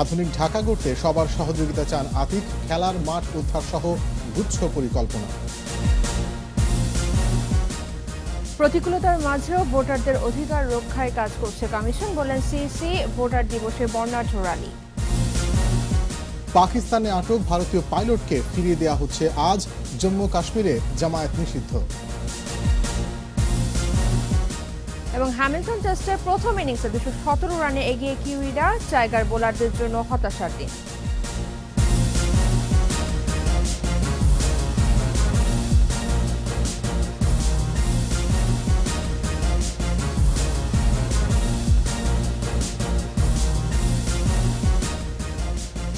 আধুনিক ঢাকা গড়তে সবার সহযোগিতা চান আতিক খেলার মাঠ উদ্ধার সহ গুচ্ছ পরিকল্পনা। প্রতিকূলতার মাঝেও ভোটারদের অধিকার রক্ষায় কাজ করছে কমিশন বলেন সিইসি ভোটার দিবসে বর্ণাঢ্য র্যালি। পাকিস্তানে আটক ভারতীয় পাইলটকে ফিরিয়ে দেওয়া হচ্ছে আজ জম্মু কাশ্মীরে জামায়াত নিষিদ্ধ। এবং হ্যামিল্টন টেস্টের প্রথম ইনিংসে দুশো সতেরো রানে এগিয়ে কিউইরা টাইগার বোলারদের জন্য হতাশার দিন।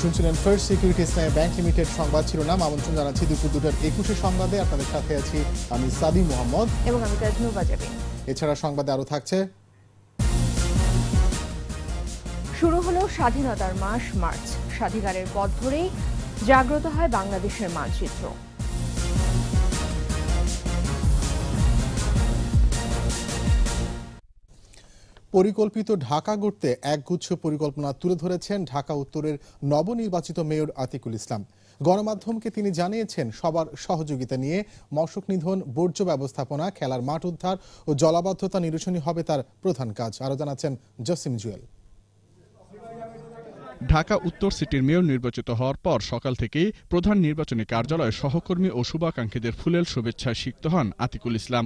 শুনছিলেন First Security Islami Bank Limited সংবাদ শিরোনাম। আমন্ত্রণ জানাচ্ছি দুপুর দুটার একুশে সংবাদে। আপনাদের সাথে আছি আমি সাদি মোহাম্মদ। এবং আমি তাজনু বাজাবে। এছাড়া সংবাদে আরও থাকছে। শুরু হলো স্বাধীনতার মাস মার্চ। স্বাধিকারের পথ ধরেই জাগ্রত হয় বাংলাদেশের মানচিত্র। পরিকল্পিত ঢাকা গড়তে একগুচ্ছ পরিকল্পনা তুলে ধরেছেন ঢাকা উত্তরের নবনির্বাচিত মেয়র আতিকুল ইসলাম। গণমাধ্যমকে তিনি জানিয়েছেন, সবার সহযোগিতা নিয়ে মশক নিধন, বর্জ্য ব্যবস্থাপনা, খেলার মাঠ উদ্ধার ও জলাবদ্ধতা নিরসনই হবে তার প্রধান কাজ, আরও জানাচ্ছেন জসিম জুয়েল। ঢাকা উত্তর সিটির মেয়র নির্বাচিত হওয়ার পর সকাল থেকেই প্রধান নির্বাচনী কার্যালয়ে সহকর্মী ও শুভাকাঙ্ক্ষীদের ফুলেল শুভেচ্ছায় সিক্ত হন আতিকুল ইসলাম।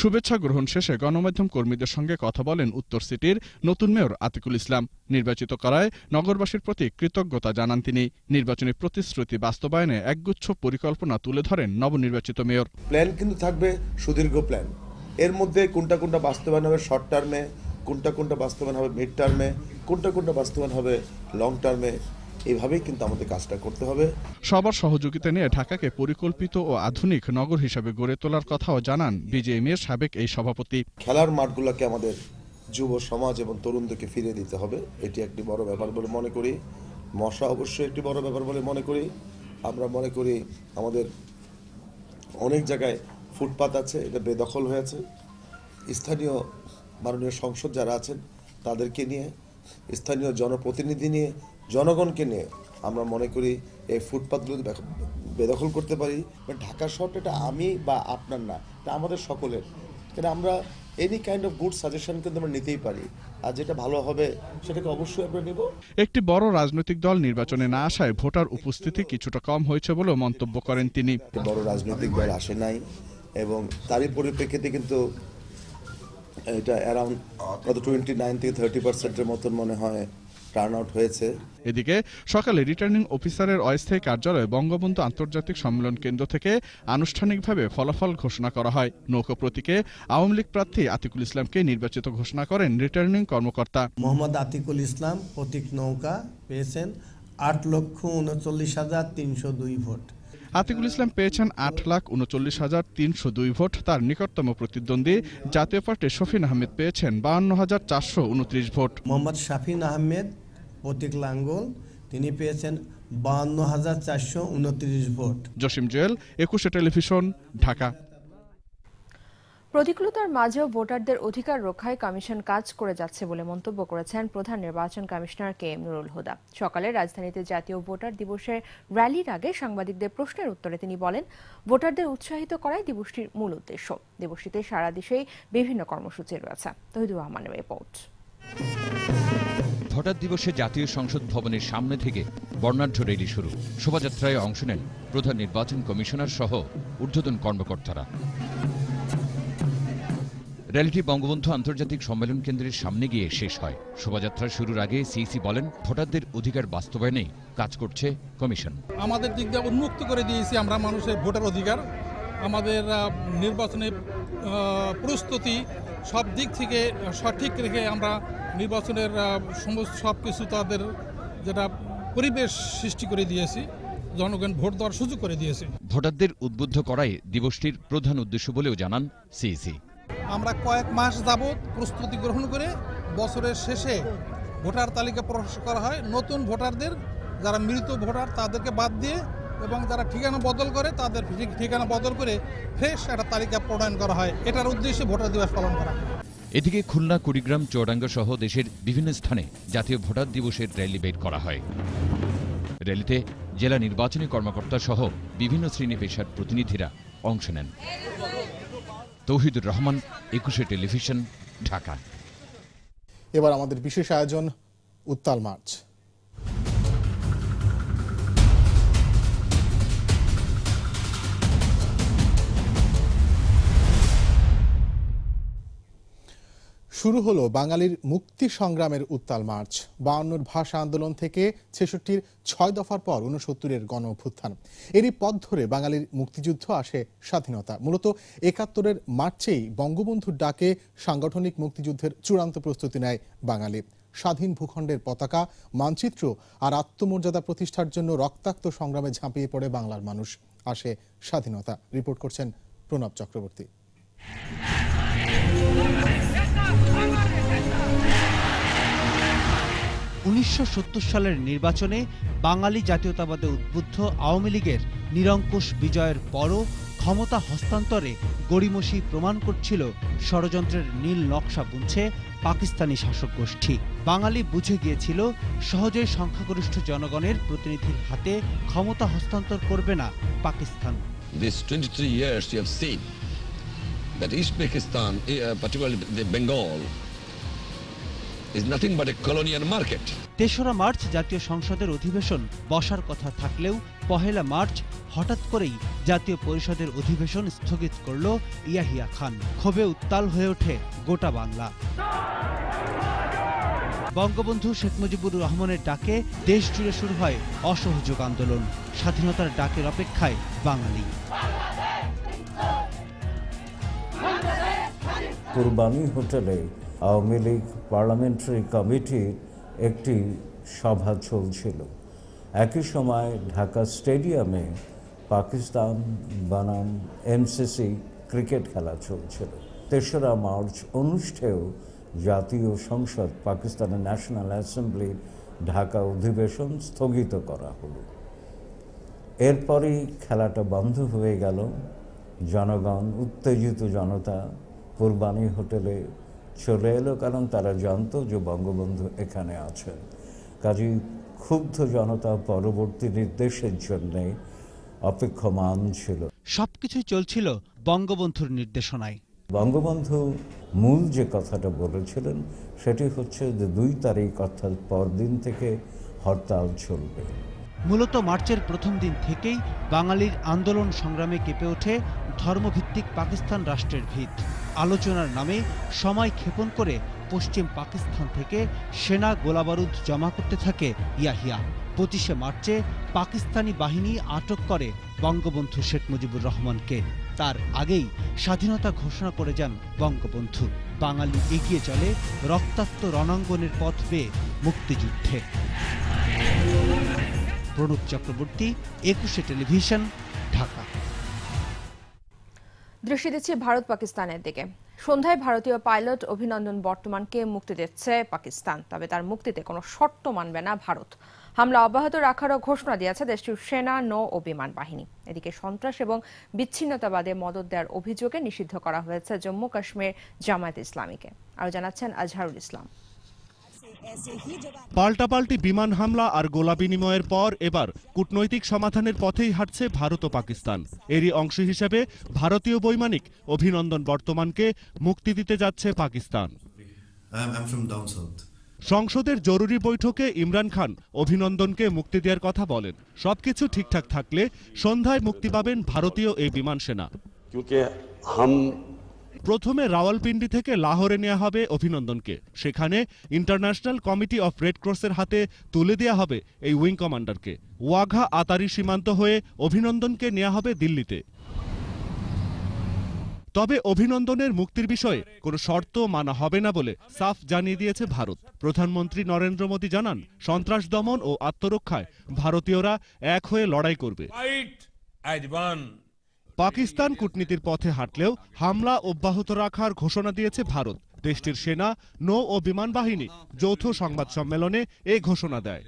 শুভেচ্ছা গ্রহণ শেষে গণমাধ্যম কর্মীদের সঙ্গে কথা বলেন উত্তর সিটির নতুন মেয়র আতিকুল ইসলাম। নির্বাচিত করায় নগরবাসীর প্রতি কৃতজ্ঞতা জানান তিনি। নির্বাচনী প্রতিশ্রুতি বাস্তবায়নে একগুচ্ছ পরিকল্পনা তুলে ধরেন নবনির্বাচিত মেয়র। প্ল্যান কিন্তু থাকবে সুদীর্ঘ প্ল্যান। এর মধ্যে কোনটা কোনটা বাস্তবায়ন হবে শর্ট টার্মে, কোনটা কোনটা বাস্তবায়ন হবে মিড টার্মে, কোনটা কোনটা বাস্তবায়ন হবে লং টার্মে এইভাবেই কিন্তু আমাদের কাজটা করতে হবে। সবার সহযোগিতা নিয়ে ঢাকাকে পরিকল্পিত ও আধুনিক নগর হিসেবে গড়ে তোলার কথাও জানান বিজেএমের সাবেক এই সভাপতি। খেলার মাঠগুলোকে আমাদের যুব সমাজ এবং তরুণদেরকে ফিরিয়ে দিতে হবে। এটি একটি বড় ব্যাপার বলে মনে করি। মশা অবশ্যই একটি বড় ব্যাপার বলে মনে করি। আমরা মনে করি আমাদের অনেক জায়গায় ফুটপাত আছে এটা বেদখল হয়েছে স্থানীয় মাননীয় সংসদ যারা আছেন তাদেরকে নিয়ে স্থানীয় জনপ্রতিনিধি নিয়ে জনগণকে নিয়ে আমরা মনে করি এই ফুটপাতগুলো বেখ- বেদখল করতে পারি বাট ঢাকা শহরটা এটা আমি বা আপনার না এটা আমাদের সকলের। তাহলে আমরা any kind of good suggestion কিন্তু আমরা নিতেই পারি। আর যেটা ভালো হবে সেটাকে অবশ্যই আমরা নেব। একটি বড় রাজনৈতিক দল নির্বাচনে না আসায় ভোটার উপস্থিতি কিছুটা কম হয়েছে বলেও মন্তব্য করেন তিনি। বড় রাজনৈতিক দল আসে নাই এবং তারই পরিপ্রেক্ষিতে কিন্তু এটা অ্যারাউন্ড কত টোয়েন্টি নাইন থেকে থার্টি পার্সেন্টের মতন মনে হয়। টার্ন আউট হয়েছে। এদিকে সকালে রিটার্নিং অফিসারের অস্থায়ী কার্যালয়ে বঙ্গবন্ধু আন্তর্জাতিক সম্মেলন কেন্দ্র থেকে আনুষ্ঠানিকভাবে ফলাফল ঘোষণা করা হয়। নৌকো প্রতীকে আওয়ামী লীগ প্রার্থী আতিকুল ইসলামকে নির্বাচিত ঘোষণা করেন রিটার্নিং কর্মকর্তা। মোহাম্মদ আতিকুল ইসলাম প্রতীক নৌকা পেয়েছেন আট লক্ষ উনচল্লিশ হাজার তিনশো দুই ভোট। আতিকুল ইসলাম পেয়েছেন আট লাখ উনচল্লিশ হাজার তিনশো দুই ভোট। তার নিকটতম প্রতিদ্বন্দ্বী জাতীয় পার্টির শফিন আহমেদ পেয়েছেন বাহান্ন হাজার চারশো উনত্রিশ ভোট। মোহাম্মদ শাফিন আহমেদ প্রতীক লাঙ্গল তিনি পেয়েছেন বাহান্ন হাজার চারশো উনত্রিশ ভোট। জসিম জুয়েল একুশে টেলিভিশন ঢাকা। প্রতিকূলতার মাঝেও ভোটারদের অধিকার রক্ষায় কমিশন কাজ করে যাচ্ছে বলে মন্তব্য করেছেন প্রধান নির্বাচন commissioner K M Nurul Huda. সকালে রাজধানীতে জাতীয় ভোটার দিবসের র্যালির আগে সাংবাদিকদের প্রশ্নের উত্তরে তিনি বলেন, ভোটারদের উৎসাহিত করাই দিবসটির মূল উদ্দেশ্য। দিবসটিতে সারা দেশেই বিভিন্ন কর্মসূচি রয়েছে। রিপোর্ট। ভোটার দিবসে জাতীয় সংসদ ভবনের সামনে থেকে বর্ণাঢ্য র্যালি শুরু। শোভাযাত্রায় অংশ নেন প্রধান নির্বাচন কমিশনার সহ ঊর্ধ্বতন কর্মকর্তারা। র্যালিটি বঙ্গবন্ধু আন্তর্জাতিক সম্মেলন কেন্দ্রের সামনে গিয়ে শেষ হয়। শোভাযাত্রা শুরুর আগে সিইসি বলেন ভোটারদের অধিকার বাস্তবায়নে কাজ করছে কমিশন। আমাদের দিক দিয়ে উন্মুক্ত করে দিয়েছি আমরা মানুষের ভোটার অধিকার। আমাদের নির্বাচনের প্রস্তুতি সব দিক থেকে সঠিক রেখে আমরা নির্বাচনের সমস্ত সব কিছু তাদের যেটা পরিবেশ সৃষ্টি করে দিয়েছি জনগণ ভোট দেওয়ার সুযোগ করে দিয়েছে। ভোটারদের উদ্বুদ্ধ করাই দিবসটির প্রধান উদ্দেশ্য বলেও জানান সিইসি। আমরা কয়েক মাস যাবৎ প্রস্তুতি গ্রহণ করে বছরের শেষে ভোটার তালিকা প্রকাশ করা হয়। নতুন ভোটারদের, যারা মৃত ভোটার, তাদেরকে বাদ দিয়ে এবং যারা ঠিকানা বদল করে, তাদের ঠিকানা বদল করে ফ্রেশ একটা তালিকা প্রণয়ন করা হয়। এটার উদ্দেশ্যে ভোটার দিবস পালন করা। এদিকে খুলনা, কুড়িগ্রাম চৌরাঙ্গা সহ দেশের বিভিন্ন স্থানে জাতীয় ভোটার দিবসের র্যালি বের করা হয়। র্যালিতে জেলা নির্বাচনী কর্মকর্তা সহ বিভিন্ন শ্রেণি পেশার প্রতিনিধিরা অংশ নেন। তৌহিদুর রহমান একুশে টেলিভিশন ঢাকা। এবার আমাদের বিশেষ আয়োজন উত্তাল মার্চ। শুরু হলো বাঙালির মুক্তি সংগ্রামের উত্তাল মার্চ। বায়ান্নর ভাষা আন্দোলন থেকে ছেষট্টির ছয় দফার পর উনসত্তরের গণ অভ্যুত্থান এরই পথ ধরে বাঙালির মুক্তিযুদ্ধ আসে স্বাধীনতা। মূলত একাত্তরের মার্চেই বঙ্গবন্ধুর ডাকে সাংগঠনিক মুক্তিযুদ্ধের চূড়ান্ত প্রস্তুতি নেয় বাঙালি। স্বাধীন ভূখণ্ডের পতাকা, মানচিত্র আর আত্মমর্যাদা প্রতিষ্ঠার জন্য রক্তাক্ত সংগ্রামে ঝাঁপিয়ে পড়ে বাংলার মানুষ। আসে স্বাধীনতা। রিপোর্ট করছেন প্রণব চক্রবর্তী। উনিশশো সত্তর সালের নির্বাচনে বাঙালি জাতীয়তাবাদে উদ্বুদ্ধ আওয়ামী লীগের নিরঙ্কুশ বিজয়ের পরও ক্ষমতা হস্তান্তরে গড়িমসি প্রমাণ করছিল ষড়যন্ত্রের নীল নকশা বুনছে পাকিস্তানি শাসক গোষ্ঠী। বাঙালি বুঝে গিয়েছিল সহজেই সংখ্যাগরিষ্ঠ জনগণের প্রতিনিধির হাতে ক্ষমতা হস্তান্তর করবে না Pakistan. These 23 years you have seen that East Pakistan, uh, particularly Bengal, is nothing but a colonial market. তেসরা মার্চ জাতীয় সংসদের অধিবেশন। বসার কথা থাকলেও পহেলা মার্চ হঠাৎ করেই জাতীয় পরিষদের অধিবেশন স্থগিত করল ইয়াহিয়া খান। ক্ষোভে উত্তাল হয়ে ওঠে গোটা বাংলা। বঙ্গবন্ধু শেখ মুজিবুর রহমানের ডাকে দেশ জুড়ে শুরু হয় অসহযোগ আন্দোলন। স্বাধীনতার ডাকের অপেক্ষায় বাঙালি। কুরবানি হোটেলে আওয়ামী লীগ পার্লামেন্টারি কমিটির একটি সভা চলছিল। একই সময় ঢাকা স্টেডিয়ামে পাকিস্তান বনাম এমসিসি ক্রিকেট খেলা চলছিল। তেসরা মার্চ অনুষ্ঠেয় জাতীয় সংসদ পাকিস্তানের ন্যাশনাল অ্যাসেম্বলির ঢাকা অধিবেশন স্থগিত করা হলো। এরপরই খেলাটা বন্ধ হয়ে গেল। জনগণ, উত্তেজিত জনতা, কুরবানি হোটেলে চলে এলো কারণ তারা জানতো যে বঙ্গবন্ধু এখানে আছেন। কাজেই ক্ষুব্ধ জনতা পরবর্তী নির্দেশের জন্যে অপেক্ষমান ছিল। সবকিছুই চলছিল বঙ্গবন্ধুর নির্দেশনায়। বঙ্গবন্ধু মূল যে কথাটা বলেছিলেন সেটি হচ্ছে যে দুই তারিখ অর্থাৎ পরদিন থেকে হরতাল চলবে। মূলত মার্চের প্রথম দিন থেকেই বাঙালির আন্দোলন সংগ্রামে কেঁপে ওঠে ধর্মভিত্তিক পাকিস্তান রাষ্ট্রের ভিত। আলোচনার নামে সময় ক্ষেপণ করে পশ্চিম পাকিস্তান থেকে সেনা গোলাবারুদ জমা করতে থাকে ইয়াহিয়া। পঁচিশে মার্চে পাকিস্তানি বাহিনী আটক করে বঙ্গবন্ধু শেখ মুজিবুর রহমানকে। তার আগেই স্বাধীনতা ঘোষণা করে যান বঙ্গবন্ধু। বাঙালি এগিয়ে চলে রক্তাক্ত রণাঙ্গনের পথ বেয়ে মুক্তিযুদ্ধে। প্রণব চক্রবর্তী, একুশে টেলিভিশন, ঢাকা। দৃষ্টি দিচ্ছি ভারত পাকিস্তানের দিকে। সন্ধ্যায় ভারতীয় পাইলট অভিনন্দন বর্তমানকে মুক্তি দিচ্ছে পাকিস্তান, তবে তার মুক্তিতে কোনো শর্ত মানবে না ভারত। হামলা অব্যাহত রাখারও ঘোষণা দিয়েছে দেশটির সেনা, নৌ ও বিমান বাহিনী। এদিকে সন্ত্রাস এবং বিচ্ছিন্নতাবাদে মদত দেওয়ার অভিযোগে নিষিদ্ধ করা হয়েছে জম্মু কাশ্মীর জামায়াত ইসলামীকে। আরও জানাচ্ছেন আজহারুল ইসলাম। পাল্টাপাল্টি বিমান হামলা আর গোলা বিনিময়ের পর এবার কূটনৈতিক সমাধানের পথেই হাঁটছে ভারত ও পাকিস্তান। এরই অংশ হিসেবে ভারতীয় বৈমানিক অভিনন্দন বর্তমানকে মুক্তি দিতে যাচ্ছে পাকিস্তান। সংসদের জরুরি বৈঠকে ইমরান খান অভিনন্দনকে মুক্তি দেওয়ার কথা বলেন। সবকিছু ঠিকঠাক থাকলে সন্ধ্যায় মুক্তি পাবেন ভারতীয় এই বিমান সেনা। প্রথমে রাওয়ালপিন্ডি থেকে লাহোরে নেওয়া হবে অভিনন্দনকে। সেখানে ইন্টারন্যাশনাল কমিটি অফ রেড ক্রসের হাতে তুলে দেওয়া হবে এই উইং কমান্ডারকে। ওয়াঘা আতারি সীমান্ত হয়ে অভিনন্দনকে নেওয়া হবে দিল্লিতে। তবে অভিনন্দনের মুক্তির বিষয়ে কোনো শর্ত মানা হবে না বলে সাফ জানিয়ে দিয়েছে ভারত। প্রধানমন্ত্রী নরেন্দ্র মোদী জানান, সন্ত্রাস দমন ও আত্মরক্ষায় ভারতীয়রা এক হয়ে লড়াই করবে। পাকিস্তান কূটনীতির পথে হাঁটলেও হামলা অব্যাহত রাখার ঘোষণা দিয়েছে ভারত। দেশটির সেনা নৌ ও বিমান বাহিনী যৌথ সংবাদ সম্মেলনে এই ঘোষণা দেয়।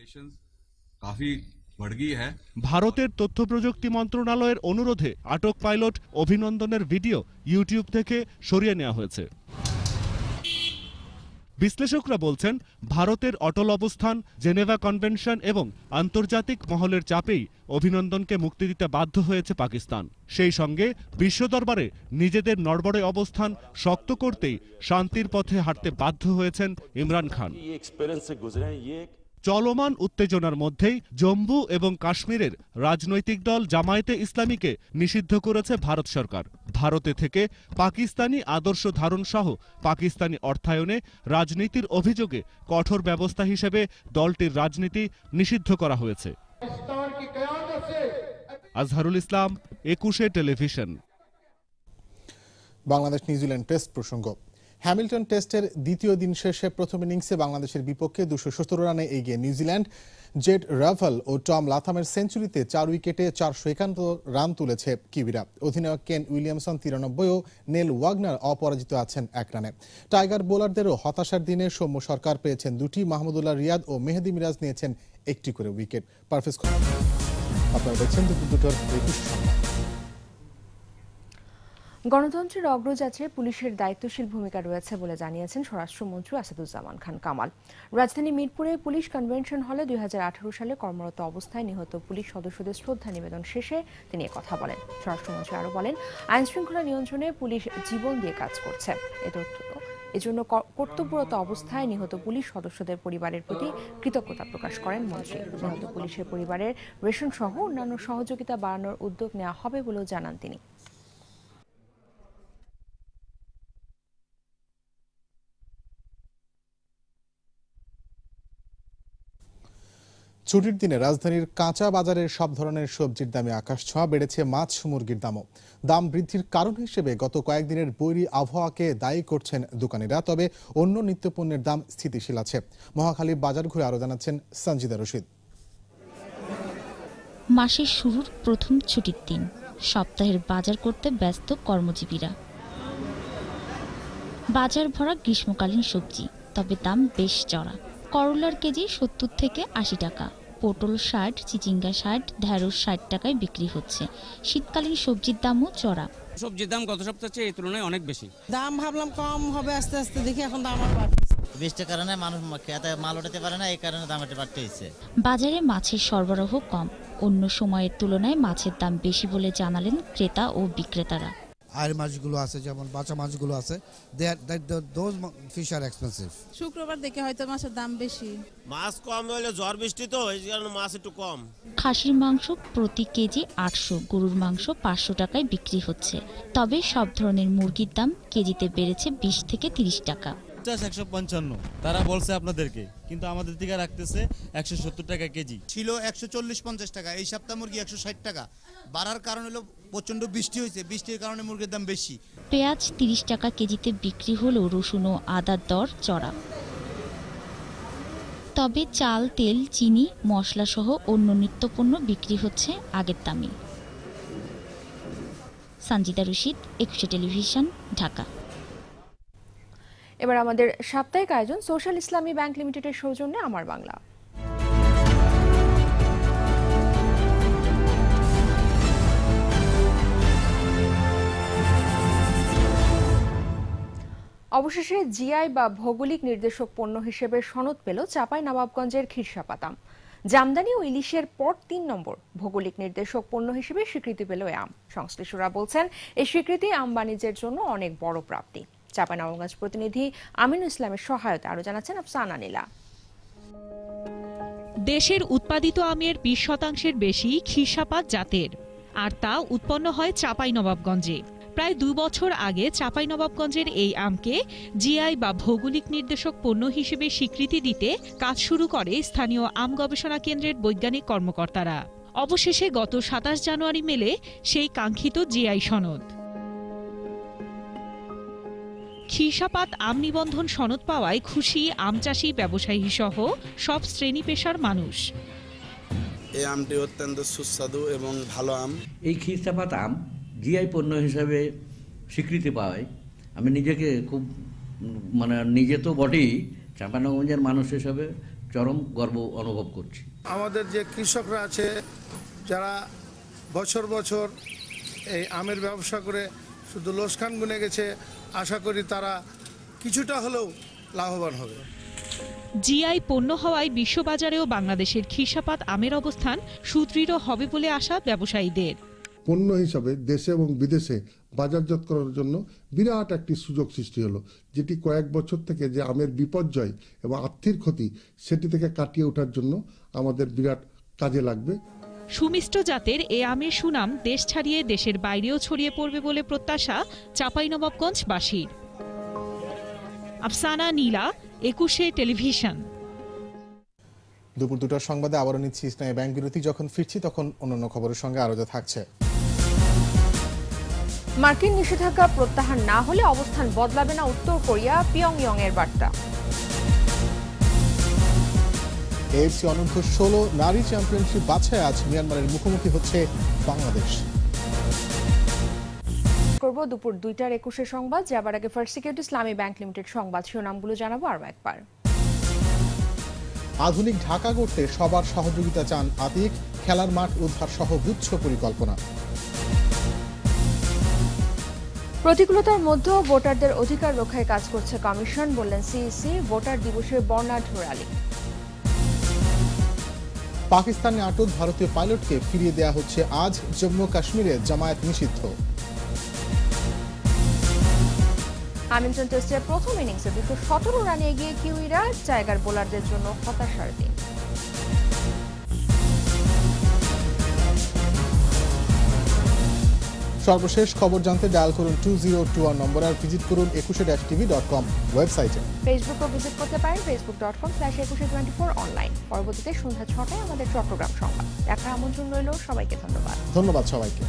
ভারতের তথ্য প্রযুক্তি মন্ত্রণালয়ের অনুরোধে আটক পাইলট অভিনন্দনের ভিডিও ইউটিউব থেকে সরিয়ে নেওয়া হয়েছে। বিশ্লেষকরা বলছেন, ভারতের অটল অবস্থান, জেনেভা কনভেনশন এবং আন্তর্জাতিক মহলের চাপেই অভিনন্দনকে মুক্তি দিতে বাধ্য হয়েছে পাকিস্তান। সেই সঙ্গে বিশ্ব দরবারে নিজেদের নড়বড়ে অবস্থান শক্ত করতেই শান্তির পথে হাঁটতে বাধ্য হয়েছেন ইমরান খান। চলমান উত্তেজনার মধ্যেই জম্মু এবং কাশ্মীরের রাজনৈতিক দল জামায়াতে ইসলামীকে নিষিদ্ধ করেছে ভারত সরকার। ভারতে থেকে পাকিস্তানি আদর্শ ধারণ সহ পাকিস্তানি অর্থায়নে রাজনীতির অভিযোগে কঠোর ব্যবস্থা হিসেবে দলটির রাজনীতি নিষিদ্ধ করা হয়েছে। Azharul Islam, Ekushey television. Bangladesh New Zealand test প্রসঙ্গ। হ্যামিল্টন টেস্টের দ্বিতীয় দিন শেষে প্রথম ইনিংসে বাংলাদেশের বিপক্ষে দুশো সতেরো রানে এগিয়ে নিউজিল্যান্ড। জেড রাভেল ও টম লাথামের সেঞ্চুরিতে চার উইকেটে চারশো একান্ত রান তুলেছে কিবিরা অধিনায়ক কেন উইলিয়ামসন তিরানব্বই ও নেল ওয়াগনার অপরাজিত আছেন এক রানে। টাইগার বোলারদেরও হতাশার দিনে সৌম্য সরকার পেয়েছেন দুটি, মাহমুদুল্লাহ রিয়াদ ও মেহেদি মিরাজ নিয়েছেন একটি করে উইকেট। পারফেজ আপনারা দেখছেন দুপুর দুটোর একুশ সংবাদ গণতন্ত্রের অগ্রযাত্রায় পুলিশের দায়িত্বশীল ভূমিকা রয়েছে বলে জানিয়েছেন স্বরাষ্ট্রমন্ত্রী আসাদুজ্জামান খান কামাল। রাজধানী মিরপুরে পুলিশ কনভেনশন হলে দুই হাজার আঠারো সালে কর্মরত অবস্থায় নিহত পুলিশ সদস্যদের শ্রদ্ধা নিবেদন শেষে তিনি কথা বলেন। স্বরাষ্ট্রমন্ত্রী আরও বলেন আইন শৃঙ্খলা নিয়ন্ত্রণে পুলিশ জীবন দিয়ে কাজ করছে। এজন্য কর্তব্যরত অবস্থায় নিহত পুলিশ সদস্যদের পরিবারের প্রতি কৃতজ্ঞতা প্রকাশ করেন মন্ত্রী। নিহত পুলিশের পরিবারের রেশন সহ অন্যান্য সহযোগিতা বাড়ানোর উদ্যোগ নেওয়া হবে বলেও জানান তিনি। ছুটির দিনে রাজধানীর কাঁচা বাজারের সব ধরনের সবজির দামে আকাশ ছোঁয়া, বেড়েছে মাছ, মুরগির দামও। দাম বৃদ্ধির কারণ হিসেবে গত কয়েকদিনের বৈরী আবহাওয়াকে দায়ী করছেন দোকানিরা, তবে অন্য নিত্যপণ্যের দাম স্থিতিশীল আছে। মহাখালী বাজার ঘুরে আরও জানাচ্ছেন সঞ্জিদা রশিদ। মাসের শুরুর প্রথম ছুটির দিন। সপ্তাহের বাজার করতে ব্যস্ত কর্মজীবীরা। বাজার ভরা গ্রীষ্মকালীন সবজি, তবে দাম বেশ চড়া। করলার কেজি সত্তর থেকে আশি টাকা। পটল ষাট চিচিঙ্গা ষাট ঢ্যাঁড়স ষাট টাকায় বিক্রি হচ্ছে। শীতকালীন সবজির দামও চড়া। সবজির দাম গত সপ্তাহের চেয়ে এই তুলনায় অনেক বেশি। দাম ভাবলাম কম হবে আস্তে আস্তে দেখি এখন দাম আর বৃষ্টির কারণে মানুষ খেতে মাল উঠাতে পারে না এই কারণে দাম একটু বাড়তে হয়েছে। বাজারে মাছের সরবরাহ কম। অন্য সময়ের তুলনায় মাছের দাম বেশি বলে জানালেন ক্রেতা ও বিক্রেতারা। আয়ের মাছগুলো আছে যেমন বাচ্চা মাছগুলো আছে। দোজ ফিশ আর এক্সপেন্সিভ শুক্রবার দেখে হয়তো মাছের দাম বেশি। মাছ কম হলে ঝড় বৃষ্টি তো এই কারণে মাছ একটু কম। খাসির মাংস প্রতি কেজি আটশো গরুর মাংস পাঁচশো টাকায় বিক্রি হচ্ছে। তবে সব ধরনের মুরগির দাম কেজিতে বেড়েছে বিশ থেকে তিরিশ টাকা। পঞ্চাশ একশো পঞ্চান্ন। তারা বলছে আপনাদেরকে কিন্তু আমাদের দিকে রাখতেছে একশো সত্তর টাকা কেজি। ছিল একশো চল্লিশ পঞ্চাশ টাকা। এই সপ্তাহ মুরগি একশো ষাট টাকা। বাড়ার কারণ হলো প্রচণ্ড বৃষ্টি হয়েছে। বৃষ্টির কারণে মুরগির দাম বেশি। পেঁয়াজ তিরিশ টাকা কেজিতে বিক্রি হলেও রসুন ও আদার দর চড়া। তবে চাল তেল চিনি মশলা সহ অন্য নিত্যপণ্য বিক্রি হচ্ছে আগের দামে। সঞ্জিতা রশিদ একুশে টেলিভিশন ঢাকা। এবার আমাদের সাপ্তাহিক আয়োজন, সোশ্যাল ইসলামী ব্যাংক লিমিটেডের সৌজন্যে আমার বাংলা। অবশেষে জিআই বা ভৌগোলিক নির্দেশক পণ্য হিসেবে সনদ পেল চাপাই নবাবগঞ্জের খিরসাপাতাম জামদানি ও ইলিশের পর তিন নম্বর। ভৌগোলিক নির্দেশক পণ্য হিসেবে স্বীকৃতি পেল আম। সংশ্লিষ্টরা বলছেন, এই স্বীকৃতি আম বাণিজ্যের জন্য অনেক বড় প্রাপ্তি। চাঁপাইনবাবগঞ্জ প্রতিনিধি আমিনুল ইসলামের সহায়তা আরও জানাচ্ছেন আফসানা নীলা দেশের উৎপাদিত আমের বিশ শতাংশের বেশি খিরসাপাত জাতের, আর তা উৎপন্ন হয় চাপাই নবাবগঞ্জে। প্রায় দুই বছর আগে চাপাই নবাবগঞ্জের এই আমকে জিআই বা ভৌগোলিক নির্দেশক পণ্য হিসেবে স্বীকৃতি দিতে কাজ শুরু করে স্থানীয় আম গবেষণা কেন্দ্রের বৈজ্ঞানিক কর্মকর্তারা। অবশেষে গত সাতাশ জানুয়ারি মেলে সেই কাঙ্ক্ষিত জিআই সনদ। খিরসাপাত আম নিবন্ধন সনদ পাওয়ায় খুশি আম চাষি ব্যবসায়ী সহ সব শ্রেণি পেশার মানুষ। এই আমটি অত্যন্ত সুস্বাদু এবং ভালো আম। এই খিসাপাত আম জিআই পণ্য হিসাবে স্বীকৃতি পাওয়ায় আমি নিজেকে খুব মানে নিজে তো বটেই চাঁপানগঞ্জের মানুষ হিসাবে চরম গর্ব অনুভব করছি। আমাদের যে কৃষকরা আছে যারা বছর বছর এই আমের ব্যবসা করে শুধু লোসখান গুনে গেছে আশা করি তারা কিছুটা হলেও লাভবান হবে। জিআই পণ্য হওয়ায় বিশ্ববাজারেও বাংলাদেশের খিসাপাত আমের অবস্থান সুদৃঢ় হবে বলে আশা ব্যবসায়ীদের। পণ্য হিসাবে দেশে এবং বিদেশে বাজারজাত করার জন্য বিরাট একটি সুযোগ সৃষ্টি হলো যেটি কয়েক বছর থেকে যে আমের বিপর্যয় এবং আর্থিক ক্ষতি সেটি থেকে কাটিয়ে ওঠার জন্য আমাদের বিরাট কাজে লাগবে। সুমিষ্ট জাতের এ আমের সুনাম দেশ ছাড়িয়ে দেশের বাইরেও ছড়িয়ে পড়বে বলে প্রত্যাশা চাঁপাইনবাবগঞ্জবাসীর। আফসানা নীলা একুশে টেলিভিশন। দুপুর দুটার সংবাদে আবারও নিচ্ছি ইসলামী ব্যাংক বিরতি। যখন ফিরছি তখন অন্যান্য খবরের সঙ্গে আরও যা থাকছে। মার্কিন নিষেধাজ্ঞা প্রত্যাহার না হলে অবস্থান বদলাবে না উত্তর কোরিয়া পিয়ংইয়ং এর বার্তা। এএফসি অনূর্ধ্ব ষোলো নারী চ্যাম্পিয়নশিপ বাছাই আজ মিয়ানমারের মুখোমুখি হচ্ছে বাংলাদেশ। করব দুপুর দুইটার একুশে সংবাদ যাবার আগে First Security Islami Bank Limited সংবাদ শিরোনামগুলো জানাব আরও একবার। আধুনিক ঢাকা গড়তে সবার সহযোগিতা চান আতিক খেলার মাঠ উদ্ধার সহ গুচ্ছ পরিকল্পনা। প্রতিকূলতার মধ্যেও ভোটারদের অধিকার রক্ষায় কাজ করছে কমিশন বললেন সিইসি ভোটার দিবসের বর্ণাঢ্য র্যালি। পাকিস্তানে আটক ভারতীয় পাইলটকে ফিরিয়ে দেয়া হচ্ছে আজ জম্মু কাশ্মীরে জামায়াত নিষিদ্ধ। হ্যামিল্টন টেস্টের প্রথম ইনিংসে দুশো সতেরো রানে এগিয়ে কিউইরা জায়গার বোলারদের জন্য হতাশার দিন। সর্বশেষ খবর জানতে ডায়াল করুন two zero two one number আর ভিজিট করুন Ekushey dash TV dot com ওয়েবসাইটে ফেসবুকও ভিজিট করতে পারেন Facebook dot com slash Ekushey twenty four online পরবর্তীতে সন্ধ্যা ছটায় আমাদের চট্টগ্রাম সংবাদ। দেখার আমন্ত্রণ রইল সবাইকে ধন্যবাদ। ধন্যবাদ সবাইকে।